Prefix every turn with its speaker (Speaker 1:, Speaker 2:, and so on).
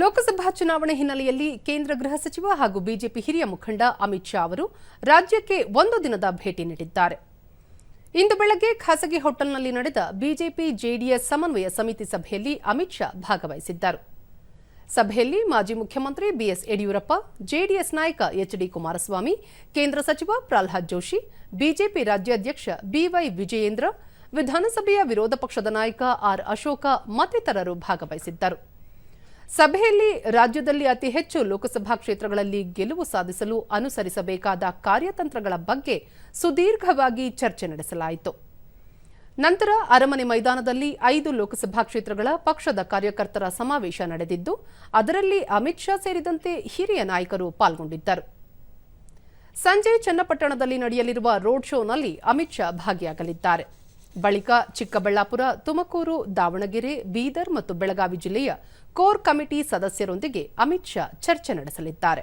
Speaker 1: ಲೋಕಸಭಾ ಚುನಾವಣೆ ಹಿನ್ನೆಲೆಯಲ್ಲಿ ಕೇಂದ್ರ ಗೃಹ ಸಚಿವ ಹಾಗೂ ಬಿಜೆಪಿ ಹಿರಿಯ ಮುಖಂಡ ಅಮಿತ್ ಶಾ ಅವರು ರಾಜ್ಯಕ್ಕೆ ಒಂದು ದಿನದ ಭೇಟಿ ನೀಡಿದ್ದಾರೆ. ಇಂದು ಬೆಳಗ್ಗೆ ಖಾಸಗಿ ಹೋಟೆಲ್ನಲ್ಲಿ ನಡೆದ ಬಿಜೆಪಿ ಜೆಡಿಎಸ್ ಸಮನ್ವಯ ಸಮಿತಿ ಸಭೆಯಲ್ಲಿ ಅಮಿತ್ ಶಾ ಭಾಗವಹಿಸಿದ್ದರು. ಸಭೆಯಲ್ಲಿ ಮಾಜಿ ಮುಖ್ಯಮಂತ್ರಿ ಬಿಎಸ್ ಯಡಿಯೂರಪ್ಪ, ಜೆಡಿಎಸ್ ನಾಯಕ ಎಚ್ ಡಿ ಕುಮಾರಸ್ವಾಮಿ, ಕೇಂದ್ರ ಸಚಿವ ಪ್ರಹ್ಲಾದ್ ಜೋಶಿ, ಬಿಜೆಪಿ ರಾಜ್ಯಾಧ್ಯಕ್ಷ ಬಿವೈ ವಿಜಯೇಂದ್ರ, ವಿಧಾನಸಭೆಯ ವಿರೋಧ ಪಕ್ಷದ ನಾಯಕ ಆರ್. ಅಶೋಕ ಮತ್ತಿತರರು ಭಾಗವಹಿಸಿದ್ದರು. ಸಭೆಯಲ್ಲಿ ರಾಜ್ಯದಲ್ಲಿ ಅತಿ ಹೆಚ್ಚು ಲೋಕಸಭಾ ಕ್ಷೇತ್ರಗಳಲ್ಲಿ ಗೆಲುವು ಸಾಧಿಸಲು ಅನುಸರಿಸಬೇಕಾದ ಕಾರ್ಯತಂತ್ರಗಳ ಬಗ್ಗೆ ಸುದೀರ್ಘವಾಗಿ ಚರ್ಚೆ ನಡೆಸಲಾಯಿತು. ನಂತರ ಅರಮನೆ ಮೈದಾನದಲ್ಲಿ ಐದು ಲೋಕಸಭಾ ಕ್ಷೇತ್ರಗಳ ಪಕ್ಷದ ಕಾರ್ಯಕರ್ತರ ಸಮಾವೇಶ ನಡೆದಿದ್ದು, ಅದರಲ್ಲಿ ಅಮಿತ್ ಶಾ ಸೇರಿದಂತೆ ಹಿರಿಯ ನಾಯಕರು ಪಾಲ್ಗೊಂಡಿದ್ದರು. ಸಂಜೆ ಚನ್ನಪಟ್ಟಣದಲ್ಲಿ ನಡೆಯಲಿರುವ ರೋಡ್ ಶೋನಲ್ಲಿ ಅಮಿತ್ ಶಾ ಭಾಗಿಯಾಗಲಿದ್ದಾರೆ. ಬಳಿಕ ಚಿಕ್ಕಬಳ್ಳಾಪುರ, ತುಮಕೂರು, ದಾವಣಗೆರೆ, ಬೀದರ್ ಮತ್ತು ಬೆಳಗಾವಿ ಜಿಲ್ಲೆಯ ಕೋರ್ ಕಮಿಟಿ ಸದಸ್ಯರೊಂದಿಗೆ ಅಮಿತ್ ಶಾ ಚರ್ಚೆ ನಡೆಸಲಿದ್ದಾರೆ.